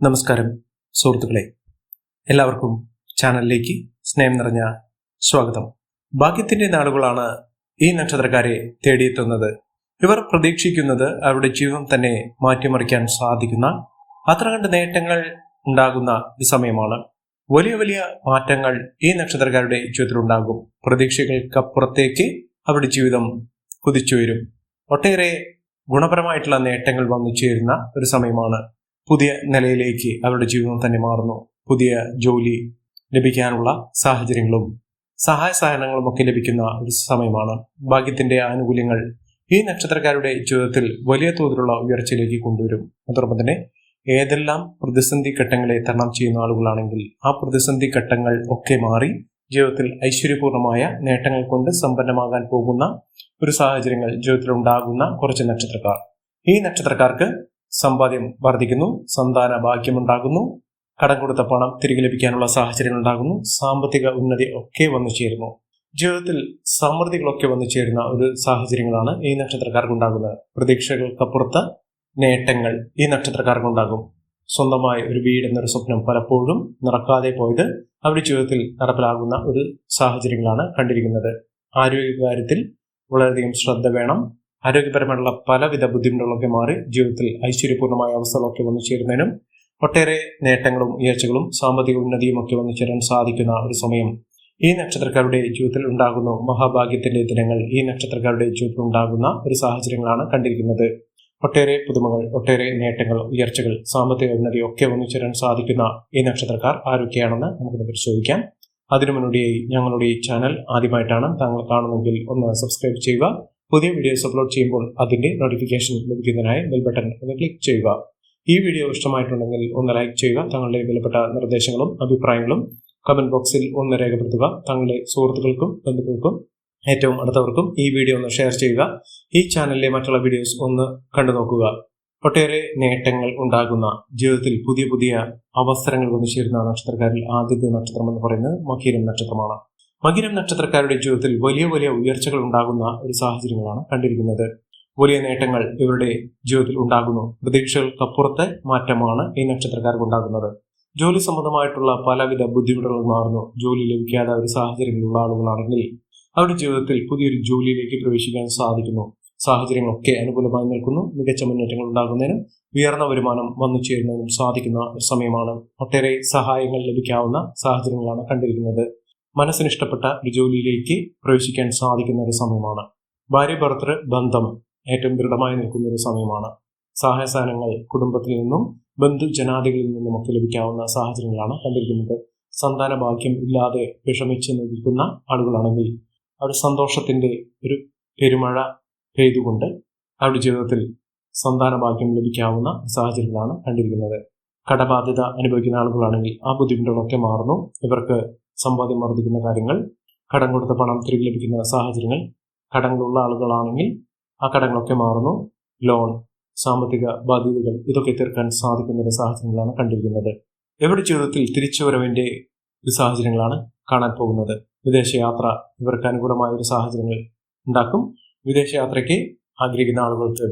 നമസ്കാരം സുഹൃത്തുക്കളെ. എല്ലാവർക്കും ചാനലിലേക്ക് സ്നേഹം നിറഞ്ഞ സ്വാഗതം. ഭാഗ്യത്തിന്റെ നാളുകളാണ് ഈ നക്ഷത്രക്കാരെ തേടിയെത്തുന്നത്. ഇവർ പ്രതീക്ഷിക്കുന്നത് അവരുടെ ജീവിതം തന്നെ മാറ്റിമറിക്കാൻ സാധിക്കുന്ന അത്ര കണ്ട് നേട്ടങ്ങൾ ഉണ്ടാകുന്ന ഈ സമയമാണ്. വലിയ വലിയ മാറ്റങ്ങൾ ഈ നക്ഷത്രക്കാരുടെ ജീവിതത്തിൽ ഉണ്ടാകും പ്രതീക്ഷകൾക്കപ്പുറത്തേക്ക് അവരുടെ ജീവിതം കുതിച്ചു വരും ഒട്ടേറെ ഗുണപരമായിട്ടുള്ള നേട്ടങ്ങൾ വന്നു ചേരുന്ന ഒരു സമയമാണ് പുതിയ നിലയിലേക്ക് അവരുടെ ജീവിതം തന്നെ മാറുന്നു. പുതിയ ജോലി ലഭിക്കാനുള്ള സാഹചര്യങ്ങളും സഹായ സഹകരണങ്ങളും ഒക്കെ ലഭിക്കുന്ന ഒരു സമയമാണ്. ഭാഗ്യത്തിന്റെ ആനുകൂല്യങ്ങൾ ഈ നക്ഷത്രക്കാരുടെ ജീവിതത്തിൽ വലിയ തോതിലുള്ള ഉയർച്ചയിലേക്ക് കൊണ്ടുവരും. അതോടൊപ്പം തന്നെ ഏതെല്ലാം പ്രതിസന്ധി ഘട്ടങ്ങളെ തരണം ചെയ്യുന്ന ആളുകളാണെങ്കിൽ ആ പ്രതിസന്ധി ഘട്ടങ്ങൾ ഒക്കെ മാറി ജീവിതത്തിൽ ഐശ്വര്യപൂർണമായ നേട്ടങ്ങൾ കൊണ്ട് സമ്പന്നമാകാൻ പോകുന്ന ഒരു സാഹചര്യങ്ങൾ ജീവിതത്തിൽ ഉണ്ടാകുന്ന കുറച്ച് നക്ഷത്രക്കാർ. ഈ നക്ഷത്രക്കാർക്ക് സമ്പാദ്യം വർദ്ധിക്കുന്നു സന്താന ഭാഗ്യമുണ്ടാകുന്നു കടം കൊടുത്ത പണം തിരികെ ലഭിക്കാനുള്ള സാഹചര്യങ്ങൾ ഉണ്ടാകുന്നു സാമ്പത്തിക ഉന്നതി ഒക്കെ വന്നു ചേരുന്നു. ജീവിതത്തിൽ സമൃദ്ധികളൊക്കെ വന്നു ചേരുന്ന ഒരു സാഹചര്യങ്ങളാണ് ഈ നക്ഷത്രക്കാർക്ക് ഉണ്ടാകുന്നത് പ്രതീക്ഷകൾക്കപ്പുറത്ത് നേട്ടങ്ങൾ ഈ നക്ഷത്രക്കാർക്ക് ഉണ്ടാകും സ്വന്തമായ ഒരു വീട് എന്നൊരു സ്വപ്നം പലപ്പോഴും നടക്കാതെ പോയത് അവരുടെ ജീവിതത്തിൽ നടപ്പിലാകുന്ന ഒരു സാഹചര്യങ്ങളാണ് കണ്ടിരിക്കുന്നത്. ആരോഗ്യകാര്യത്തിൽ വളരെയധികം ശ്രദ്ധ വേണം. ആരോഗ്യപരമായിട്ടുള്ള പലവിധ ബുദ്ധിമുട്ടുകളൊക്കെ മാറി ജീവിതത്തിൽ ഐശ്വര്യപൂർണമായ അവസ്ഥകളൊക്കെ വന്നു ചേരുന്നതിനും ഒട്ടേറെ നേട്ടങ്ങളും ഉയർച്ചകളും സാമ്പത്തിക ഉന്നതിയും ഒക്കെ വന്നു ചേരാൻ സാധിക്കുന്ന ഒരു സമയം ഈ നക്ഷത്രക്കാരുടെ ജീവിതത്തിൽ ഉണ്ടാകുന്ന. മഹാഭാഗ്യത്തിന്റെ ദിനങ്ങൾ ഈ നക്ഷത്രക്കാരുടെ ജീവിതത്തിൽ ഉണ്ടാകുന്ന ഒരു സാഹചര്യങ്ങളാണ് കണ്ടിരിക്കുന്നത്. ഒട്ടേറെ പുതുമകൾ ഒട്ടേറെ നേട്ടങ്ങൾ ഉയർച്ചകൾ സാമ്പത്തിക ഉന്നതി ഒക്കെ വന്നു ചേരാൻ സാധിക്കുന്ന ഈ നക്ഷത്രക്കാർ ആരൊക്കെയാണെന്ന് നമുക്കിത് പരിശോധിക്കാം. അതിനു മുന്നോടിയായി ഞങ്ങളുടെ ഈ ചാനൽ ആദ്യമായിട്ടാണ് താങ്കൾ കാണുന്നെങ്കിൽ ഒന്ന് സബ്സ്ക്രൈബ് ചെയ്യുക. പുതിയ വീഡിയോസ് അപ്ലോഡ് ചെയ്യുമ്പോൾ അതിന്റെ നോട്ടിഫിക്കേഷൻ ലഭിക്കുന്നതിനായി ബെൽ ബട്ടൺ ഒന്ന് ക്ലിക്ക് ചെയ്യുക. ഈ വീഡിയോ ഇഷ്ടമായിട്ടുണ്ടെങ്കിൽ ഒന്ന് ലൈക്ക് ചെയ്യുക. തങ്ങളുടെ വിലപ്പെട്ട നിർദ്ദേശങ്ങളും അഭിപ്രായങ്ങളും കമന്റ് ബോക്സിൽ ഒന്ന് രേഖപ്പെടുത്തുക. തങ്ങളുടെ സുഹൃത്തുക്കൾക്കും ബന്ധുക്കൾക്കും ഏറ്റവും അടുത്തവർക്കും ഈ വീഡിയോ ഒന്ന് ഷെയർ ചെയ്യുക. ഈ ചാനലിലെ മറ്റുള്ള വീഡിയോസ് ഒന്ന് കണ്ടു നോക്കുക. ഒട്ടേറെ നേട്ടങ്ങൾ ഉണ്ടാകുന്ന ജീവിതത്തിൽ പുതിയ പുതിയ അവസരങ്ങൾ വന്നു ചേരുന്ന നക്ഷത്രക്കാരിൽ ആദ്യത്തെ നക്ഷത്രം എന്ന് പറയുന്നത് മക്കീരം നക്ഷത്രമാണ്. മകീരം നക്ഷത്രക്കാരുടെ ജീവിതത്തിൽ വലിയ വലിയ ഉയർച്ചകൾ ഉണ്ടാകുന്ന ഒരു സാഹചര്യങ്ങളാണ് കണ്ടിരിക്കുന്നത്. വലിയ നേട്ടങ്ങൾ ഇവരുടെ ജീവിതത്തിൽ ഉണ്ടാകുന്നു. പ്രതീക്ഷകൾക്കപ്പുറത്തെ മാറ്റമാണ് ഈ നക്ഷത്രക്കാർക്ക് ഉണ്ടാകുന്നത്. ജോലി സംബന്ധമായിട്ടുള്ള പലവിധ ബുദ്ധിമുട്ടുകൾ മാറുന്നു. ജോലി ലഭിക്കാതെ ഒരു സാഹചര്യങ്ങളുള്ള ആളുകളാണെങ്കിൽ അവരുടെ ജീവിതത്തിൽ പുതിയൊരു ജോലിയിലേക്ക് പ്രവേശിക്കാൻ സാധിക്കുന്നു. സാഹചര്യങ്ങളൊക്കെ അനുകൂലമായി നിൽക്കുന്നു. മികച്ച മുന്നേറ്റങ്ങൾ ഉണ്ടാകുന്നതിനും ഉയർന്ന വരുമാനം വന്നു ചേരുന്നതിനും സാധിക്കുന്ന സമയമാണ്. ഒട്ടേറെ സഹായങ്ങൾ ലഭിക്കാവുന്ന സാഹചര്യങ്ങളാണ് കണ്ടിരിക്കുന്നത്. മനസ്സിന് ഇഷ്ടപ്പെട്ട ഒരു ജോലിയിലേക്ക് പ്രവേശിക്കാൻ സാധിക്കുന്ന ഒരു സമയമാണ്. ഭാര്യ ഭർത്തൃ ബന്ധം ഏറ്റവും ദൃഢമായി നിൽക്കുന്ന ഒരു സമയമാണ്. സഹായസാധനങ്ങൾ കുടുംബത്തിൽ നിന്നും ബന്ധുജനാദികളിൽ നിന്നും ഒക്കെ ലഭിക്കാവുന്ന സാഹചര്യങ്ങളാണ് കണ്ടിരിക്കുന്നത്. സന്താന ഭാഗ്യം ഇല്ലാതെ വിഷമിച്ച് നിൽക്കുന്ന ആളുകളാണെങ്കിൽ അവരുടെ സന്തോഷത്തിന്റെ ഒരു പെരുമഴ പെയ്തുകൊണ്ട് അവരുടെ ജീവിതത്തിൽ സന്താന ഭാഗ്യം ലഭിക്കാവുന്ന സാഹചര്യങ്ങളാണ് കണ്ടിരിക്കുന്നത്. കടബാധ്യത അനുഭവിക്കുന്ന ആളുകളാണെങ്കിൽ ആ ബുദ്ധിമുട്ടുകളൊക്കെ മാറുന്നു. ഇവർക്ക് സമ്പാദ്യം വർദ്ധിക്കുന്ന കാര്യങ്ങൾ കടം കൊടുത്ത പണം തിരികെ ലഭിക്കുന്ന സാഹചര്യങ്ങൾ കടങ്ങളുള്ള ആളുകളാണെങ്കിൽ ആ കടങ്ങളൊക്കെ മാറുന്നു. ലോൺ സാമ്പത്തിക ബാധ്യതകൾ ഇതൊക്കെ തീർക്കാൻ സാധിക്കുന്ന സാഹചര്യങ്ങളാണ് കണ്ടിരിക്കുന്നത്. എവിടെ ജീവിതത്തിൽ തിരിച്ചുവരവിന്റെ ഒരു സാഹചര്യങ്ങളാണ് കാണാൻ പോകുന്നത്. വിദേശയാത്ര ഇവർക്ക് അനുകൂലമായ ഒരു സാഹചര്യങ്ങൾ ഉണ്ടാക്കും. വിദേശയാത്രയ്ക്ക് ആഗ്രഹിക്കുന്ന ആളുകൾക്ക്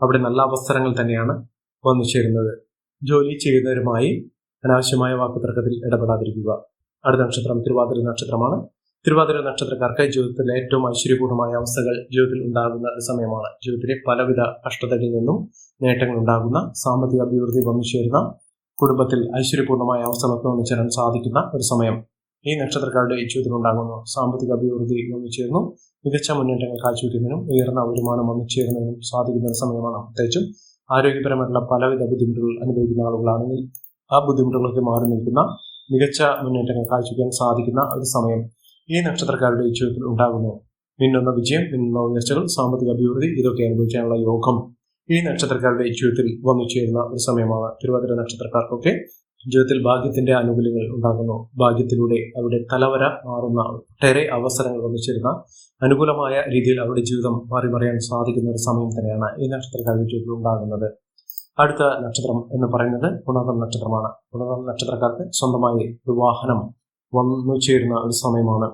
അവിടെ നല്ല അവസരങ്ങൾ തന്നെയാണ് വന്നു ചേരുന്നത്. ജോലി ചെയ്യുന്നവരുമായി അനാവശ്യമായ വാക്കുതർക്കത്തിൽ ഇടപെടാതിരിക്കുക. അടുത്ത നക്ഷത്രം തിരുവാതിര നക്ഷത്രമാണ്. തിരുവാതിര നക്ഷത്രക്കാർക്ക് ജീവിതത്തിലെ ഏറ്റവും ഐശ്വര്യപൂർണമായ അവസ്ഥകൾ ജീവിതത്തിൽ ഉണ്ടാകുന്ന ഒരു സമയമാണ്. ജീവിതത്തിലെ പലവിധ കഷ്ടതകളിൽ നിന്നും നേട്ടങ്ങൾ ഉണ്ടാകുന്ന സാമ്പത്തിക അഭിവൃദ്ധി വന്നു ചേരുന്ന കുടുംബത്തിൽ ഐശ്വര്യപൂർണമായ അവസ്ഥകളൊക്കെ വന്നു ചേരാൻ സാധിക്കുന്ന ഒരു സമയം. ഈ നക്ഷത്രക്കാരുടെ ജീവിതത്തിൽ ഉണ്ടാകുന്നു സാമ്പത്തിക അഭിവൃദ്ധി വന്നു ചേരുന്നു മികച്ച മുന്നേറ്റങ്ങൾ കാഴ്ചവെക്കുന്നതിനും ഉയർന്ന വരുമാനം വന്നു ചേരുന്നതിനും സാധിക്കുന്ന ഒരു സമയമാണ് പ്രത്യേകിച്ചും ആരോഗ്യപരമായിട്ടുള്ള പലവിധ ബുദ്ധിമുട്ടുകൾ അനുഭവിക്കുന്ന ആളുകളാണെങ്കിൽ ആ ബുദ്ധിമുട്ടുകളൊക്കെ മാറി നിൽക്കുന്ന മികച്ച മുന്നേറ്റങ്ങൾ കാഴ്ചവെക്കാൻ സാധിക്കുന്ന ഒരു സമയം ഈ നക്ഷത്രക്കാരുടെ ജീവിതത്തിൽ ഉണ്ടാകുന്നു. മിന്നുന്ന വിജയം മിന്നുന്ന ഉയർച്ചകൾ സാമ്പത്തിക അഭിവൃദ്ധി ഇതൊക്കെ അനുഭവിക്കാനുള്ള യോഗം ഈ നക്ഷത്രക്കാരുടെ ജീവിതത്തിൽ വന്നു ചേരുന്ന ഒരു സമയമാണ്. തിരുവാതിര നക്ഷത്രക്കാർക്കൊക്കെ ജീവിതത്തിൽ ഭാഗ്യത്തിന്റെ ആനുകൂല്യങ്ങൾ ഉണ്ടാകുന്നു. ഭാഗ്യത്തിലൂടെ അവരുടെ തലവര മാറുന്ന ഒട്ടേറെ അവസരങ്ങൾ വന്നു ചേരുന്ന അനുകൂലമായ രീതിയിൽ അവരുടെ ജീവിതം മാറി മറിയാൻ സാധിക്കുന്ന ഒരു സമയം തന്നെയാണ് ഈ നക്ഷത്രക്കാരുടെ ജീവിതത്തിൽ ഉണ്ടാകുന്നത്. അടുത്ത നക്ഷത്രം എന്ന് പറയുന്നത് പുണർതം നക്ഷത്രമാണ്. പുണർതം നക്ഷത്രക്കാർക്ക് സ്വന്തമായി ഒരു വാഹനം വന്നു ചേരുന്ന ഒരു സമയമാണ്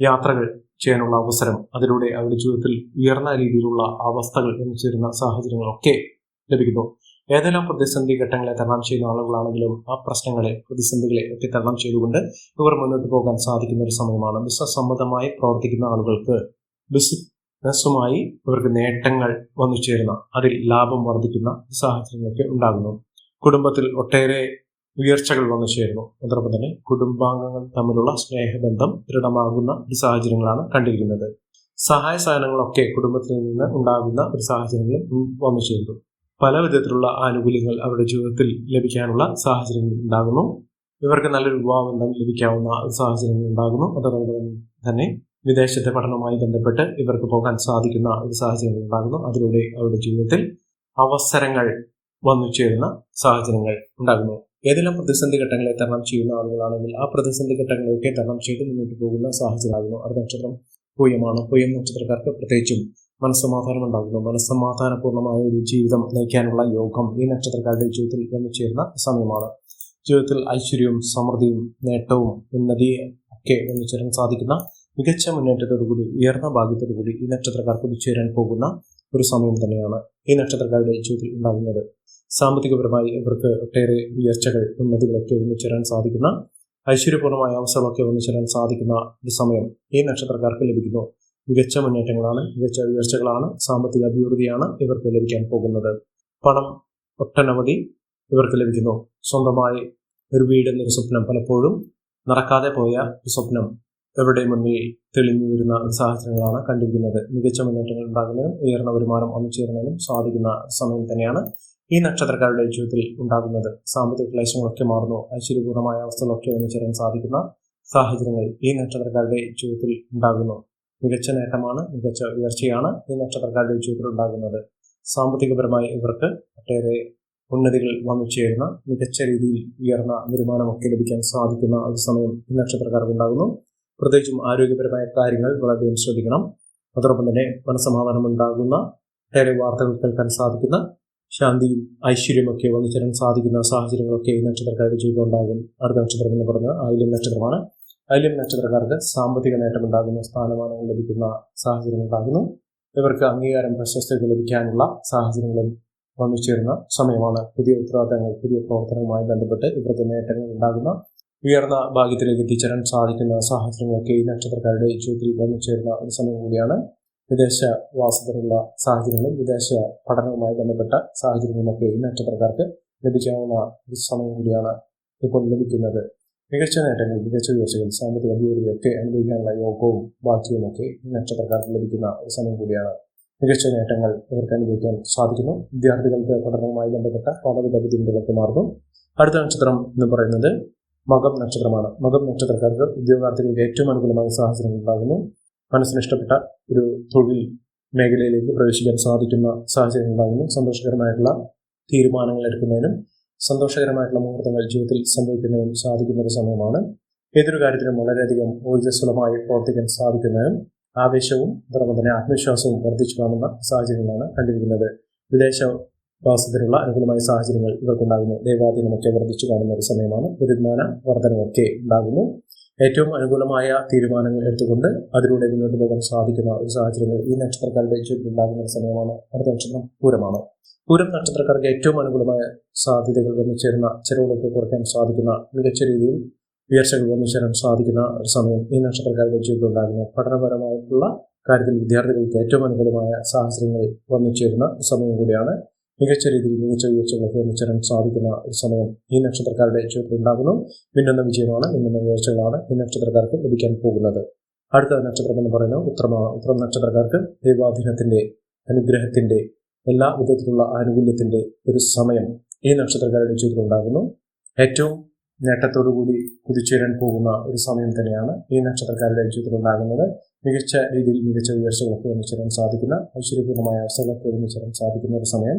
യാത്രകൾ ചെയ്യാനുള്ള അവസരം. അതിലൂടെ അവരുടെ ജീവിതത്തിൽ ഉയർന്ന രീതിയിലുള്ള അവസ്ഥകൾ വന്നു ചേരുന്ന സാഹചര്യങ്ങളൊക്കെ ലഭിക്കുന്നു. ഏതെല്ലാം പ്രതിസന്ധി ഘട്ടങ്ങളെ തരണം ചെയ്യുന്ന ആളുകളാണെങ്കിലും ആ പ്രശ്നങ്ങളെ പ്രതിസന്ധികളെ ഒക്കെ തരണം ചെയ്തുകൊണ്ട് ഇവർ മുന്നോട്ട് പോകാൻ സാധിക്കുന്ന ഒരു സമയമാണ്. ബിസിനസ് സംബന്ധമായി പ്രവർത്തിക്കുന്ന ആളുകൾക്ക് ബിസിനസ്സുമായി ഇവർക്ക് നേട്ടങ്ങൾ വന്നു ചേരുന്ന അതിൽ ലാഭം വർദ്ധിക്കുന്ന സാഹചര്യങ്ങളൊക്കെ ഉണ്ടാകുന്നു. കുടുംബത്തിൽ ഒട്ടേറെ ഉയർച്ചകൾ വന്നു ചേരുന്നു. അതോടൊപ്പം തന്നെ കുടുംബാംഗങ്ങൾ തമ്മിലുള്ള സ്നേഹബന്ധം ദൃഢമാകുന്ന ഒരു സാഹചര്യങ്ങളാണ് കണ്ടിരിക്കുന്നത്. സഹായ സഹനങ്ങളൊക്കെ കുടുംബത്തിൽ നിന്ന് ഉണ്ടാകുന്ന ഒരു സാഹചര്യങ്ങളും വന്നു ചേരുന്നു. പല വിധത്തിലുള്ള ആനുകൂല്യങ്ങൾ അവരുടെ ജീവിതത്തിൽ ലഭിക്കാനുള്ള സാഹചര്യങ്ങൾ ഉണ്ടാകുന്നു. ഇവർക്ക് നല്ലൊരു വിവാഹബന്ധം ലഭിക്കാവുന്ന സാഹചര്യങ്ങൾ ഉണ്ടാകുന്നു. അതോടൊപ്പം തന്നെ വിദേശത്തെ പഠനവുമായി ബന്ധപ്പെട്ട് ഇവർക്ക് പോകാൻ സാധിക്കുന്ന ഒരു സാഹചര്യങ്ങൾ ഉണ്ടാകുന്നു. അതിലൂടെ അവരുടെ ജീവിതത്തിൽ അവസരങ്ങൾ വന്നു ചേരുന്ന സാഹചര്യങ്ങൾ ഉണ്ടാകുന്നു. ഏതെല്ലാം പ്രതിസന്ധി ഘട്ടങ്ങളെ തരണം ചെയ്യുന്ന ആളുകളാണെങ്കിൽ ആ പ്രതിസന്ധി ഘട്ടങ്ങളെയൊക്കെ തരണം ചെയ്ത് മുന്നോട്ട് പോകുന്ന സാഹചര്യമാകുന്നു. അടുത്ത നക്ഷത്രം പൂയമാണ്. പൂയം നക്ഷത്രക്കാർക്ക് പ്രത്യേകിച്ചും മനസ്സമാധാനം ഉണ്ടാകുന്നു. മനസ്സമാധാനപൂർണമായ ഒരു ജീവിതം നയിക്കാനുള്ള യോഗം ഈ നക്ഷത്രക്കാരുടെ ജീവിതത്തിൽ വന്നു ചേരുന്ന സമയമാണ്. ജീവിതത്തിൽ ഐശ്വര്യവും സമൃദ്ധിയും നേട്ടവും ഉന്നതിയും ഒക്കെ വന്നു ചേരാൻ സാധിക്കുന്ന മികച്ച മുന്നേറ്റത്തോടുകൂടി ഉയർന്ന ഭാഗ്യത്തോടുകൂടി ഈ നക്ഷത്രക്കാർ കുതിച്ചുയരാൻ പോകുന്ന ഒരു സമയം തന്നെയാണ് ഈ നക്ഷത്രക്കാരുടെ ജീവിതത്തിൽ ഉണ്ടാകുന്നത്. സാമ്പത്തികപരമായി ഇവർക്ക് ഒട്ടേറെ ഉയർച്ചകൾ ഉന്നതികളൊക്കെ ഒന്നിച്ചേരാൻ സാധിക്കുന്ന ഐശ്വര്യപൂർണമായ അവസരമൊക്കെ ഒന്നിച്ചേരാൻ സാധിക്കുന്ന ഒരു സമയം ഈ നക്ഷത്രക്കാർക്ക് ലഭിക്കുന്നു. മികച്ച മുന്നേറ്റങ്ങളാണ് മികച്ച ഉയർച്ചകളാണ് സാമ്പത്തിക അഭിവൃദ്ധിയാണ് ഇവർക്ക് ലഭിക്കാൻ പോകുന്നത്. പണം ഒട്ടനവധി ഇവർക്ക് ലഭിക്കുന്നു. സ്വന്തമായി ഒരു വീട് എന്നൊരു സ്വപ്നം പലപ്പോഴും നടക്കാതെ പോയ ഒരു സ്വപ്നം ഇവരുടെ മുന്നിൽ തെളിഞ്ഞു വരുന്ന സാഹചര്യങ്ങളാണ് കണ്ടിരിക്കുന്നത്. മികച്ച മുന്നേറ്റങ്ങൾ ഉണ്ടാകുന്നതിനും ഉയർന്ന വരുമാനം ഒന്നുചേരുന്നതിനും സാധിക്കുന്ന സമയം തന്നെയാണ് ഈ നക്ഷത്രക്കാരുടെ ജീവിതത്തിൽ ഉണ്ടാകുന്നത്. സാമ്പത്തിക ക്ലേശങ്ങളൊക്കെ മാറുന്നു. ഐശ്വര്യപൂർണമായ അവസ്ഥകളൊക്കെ ഒന്നുചേരാൻ സാധിക്കുന്ന സാഹചര്യങ്ങൾ ഈ നക്ഷത്രക്കാരുടെ ജീവിതത്തിൽ ഉണ്ടാകുന്നു. മികച്ച നേട്ടമാണ് മികച്ച ഉയർച്ചയാണ് ഈ നക്ഷത്രക്കാരുടെ ജീവിതത്തിൽ ഉണ്ടാകുന്നത്. സാമ്പത്തികപരമായി ഇവർക്ക് ഒട്ടേറെ ഉന്നതികൾ വന്നു ചേരുന്ന മികച്ച രീതിയിൽ ഉയർന്ന വരുമാനമൊക്കെ ലഭിക്കാൻ സാധിക്കുന്ന ഒരു സമയം ഈ നക്ഷത്രക്കാർക്ക് ഉണ്ടാകുന്നു. പ്രത്യേകിച്ചും ആരോഗ്യപരമായ കാര്യങ്ങൾ വളരെയധികം ശ്രദ്ധിക്കണം. അതോടൊപ്പം തന്നെ മനസമാധാനം ഉണ്ടാകുന്ന ഏറെ വാർത്തകൾ കേൾക്കാൻ സാധിക്കുന്ന ശാന്തിയും ഐശ്വര്യമൊക്കെ വന്നു ചേരാൻ സാധിക്കുന്ന സാഹചര്യങ്ങളൊക്കെ ഈ നക്ഷത്രക്കാരുടെ ജീവിതം ഉണ്ടാകും. അടുത്ത നക്ഷത്രം എന്ന് പറഞ്ഞ ആയില്യം നക്ഷത്രമാണ്. ആയില്യം നക്ഷത്രക്കാർക്ക് സാമ്പത്തിക നേട്ടം ഉണ്ടാകുന്ന സ്ഥാനമാനങ്ങൾ ലഭിക്കുന്ന സാഹചര്യങ്ങൾ ഉണ്ടാകുന്നു ഇവർക്ക് അംഗീകാരം പ്രശസ്തി ലഭിക്കാനുള്ള സാഹചര്യങ്ങളും വന്നു ചേരുന്ന സമയമാണ്. പുതിയ ഉത്തരവാദിത്തങ്ങൾ പുതിയ പ്രവർത്തനവുമായി ബന്ധപ്പെട്ട് ഇവർക്ക് നേട്ടങ്ങൾ ഉണ്ടാകുന്ന ഉയർന്ന ഭാഗ്യത്തിലേക്ക് എത്തിച്ചേരാൻ സാധിക്കുന്ന സാഹചര്യങ്ങളൊക്കെ ഈ നക്ഷത്രക്കാരുടെ ജീവിതത്തിൽ വന്നു ചേരുന്ന ഒരു സമയം കൂടിയാണ്. വിദേശ വാസത്തിലുള്ള സാഹചര്യങ്ങളും വിദേശ പഠനവുമായി ബന്ധപ്പെട്ട സാഹചര്യങ്ങളുമൊക്കെ ഈ നക്ഷത്രക്കാർക്ക് ലഭിക്കാവുന്ന ഒരു സമയം കൂടിയാണ് ഇപ്പോൾ ലഭിക്കുന്നത്. മികച്ച നേട്ടങ്ങൾ മികച്ച ഉയർച്ചകൾ സാമ്പത്തിക അഭിവൃദ്ധിയൊക്കെ അനുഭവിക്കാനുള്ള യോഗവും ഒക്കെ ഈ നക്ഷത്രക്കാർക്ക് ലഭിക്കുന്ന ഒരു സമയം കൂടിയാണ്. മികച്ച നേട്ടങ്ങൾ ഇവർക്ക് അനുഭവിക്കാൻ സാധിക്കുന്നു. വിദ്യാർത്ഥികൾക്ക് പഠനവുമായി ബന്ധപ്പെട്ട പലവിധ ബുദ്ധിമുട്ടുകളൊക്കെ മാറുന്നു. അടുത്ത നക്ഷത്രം എന്ന് പറയുന്നത് മകം നക്ഷത്രമാണ്. മകം നക്ഷത്രക്കാർക്ക് ഉദ്യോഗാർത്ഥികൾക്ക് ഏറ്റവും അനുകൂലമായ സാഹചര്യങ്ങൾ ഉണ്ടാകുന്നു. മനസ്സിന് ഇഷ്ടപ്പെട്ട ഒരു തൊഴിൽ മേഖലയിലേക്ക് പ്രവേശിക്കാൻ സാധിക്കുന്ന സാഹചര്യങ്ങൾ ഉണ്ടാകുന്നു. സന്തോഷകരമായിട്ടുള്ള തീരുമാനങ്ങൾ എടുക്കുന്നതിനും സന്തോഷകരമായിട്ടുള്ള മുഹൂർത്തങ്ങൾ ജീവിതത്തിൽ സംഭവിക്കുന്നതിനും സാധിക്കുന്ന ഒരു സമയമാണ്. ഏതൊരു കാര്യത്തിലും വളരെയധികം ഊർജസ്വലമായി പ്രവർത്തിക്കാൻ സാധിക്കുന്നതിനും ആവേശവും അതോടൊപ്പം തന്നെ ആത്മവിശ്വാസവും വർദ്ധിച്ചു കാണുന്ന സാഹചര്യങ്ങളാണ് കണ്ടിരിക്കുന്നത്. വിദേശവാസത്തിനുള്ള അനുകൂലമായ സാഹചര്യങ്ങൾ ഇവർക്കുണ്ടാകുന്നു. ദൈവാധീനമൊക്കെ വർദ്ധിച്ചു കാണുന്ന ഒരു സമയമാണ്. വരുമാന വർധനമൊക്കെ ഉണ്ടാകുന്നു. ഏറ്റവും അനുകൂലമായ തീരുമാനങ്ങൾ എടുത്തുകൊണ്ട് അതിലൂടെ മുന്നോട്ട് പോകാൻ സാധിക്കുന്ന ഒരു സാഹചര്യങ്ങൾ ഈ നക്ഷത്രക്കാരുടെ ജീവിതത്തിൽ ഉണ്ടാകുന്ന ഒരു സമയമാണ്. അടുത്ത നക്ഷത്രം പൂരമാണ്. പൂരം നക്ഷത്രക്കാർക്ക് ഏറ്റവും അനുകൂലമായ സാധ്യതകൾ വന്നു ചേരുന്ന ചെലവുകളൊക്കെ കുറയ്ക്കാൻ സാധിക്കുന്ന മികച്ച രീതിയിൽ ഉയർച്ചകൾ വന്നു ചേരാൻ സാധിക്കുന്ന ഒരു സമയം ഈ നക്ഷത്രക്കാരുടെ ജീവിതത്തിൽ ഉണ്ടാകുന്നു. പഠനപരമായിട്ടുള്ള കാര്യത്തിൽ വിദ്യാർത്ഥികൾക്ക് ഏറ്റവും അനുകൂലമായ സാഹചര്യങ്ങൾ വന്നു ചേരുന്ന സമയം കൂടിയാണ് മികച്ച രീതിയിൽ മികച്ച ഉയർച്ചകളൊക്കെ ഒന്നിച്ചേരാൻ സാധിക്കുന്ന ഒരു സമയം ഈ നക്ഷത്രക്കാരുടെ ജീവിതത്തിൽ ഉണ്ടാകുന്നു. മിന്നുന്ന വിജയമാണ് മിന്നുന്ന ഉയർച്ചകളാണ് ഈ നക്ഷത്രക്കാർക്ക് ലഭിക്കാൻ പോകുന്നത്. അടുത്ത നക്ഷത്രം എന്ന് പറയുന്നത് ഉത്തരമാണ് ഉത്തരം നക്ഷത്രക്കാർക്ക് ദൈവാധീനത്തിന്റെ അനുഗ്രഹത്തിന്റെ എല്ലാ വിധത്തിലുള്ള ആനുകൂല്യത്തിന്റെ ഒരു സമയം ഈ നക്ഷത്രക്കാരുടെ ജീവിതത്തിൽ ഉണ്ടാകുന്നു. ഏറ്റവും നേട്ടത്തോടുകൂടി കുതിച്ചേരാൻ പോകുന്ന ഒരു സമയം തന്നെയാണ് ഈ നക്ഷത്രക്കാരുടെ ജീവിതത്തിൽ ഉണ്ടാകുന്നത്. മികച്ച രീതിയിൽ മികച്ച ഉയർച്ചകളൊക്കെ ഒന്നിച്ചേരാൻ സാധിക്കുന്ന ഐശ്വര്യപൂർണമായ അവസ്ഥകളൊക്കെ ഒന്നിച്ചേരാൻ സാധിക്കുന്ന ഒരു സമയം.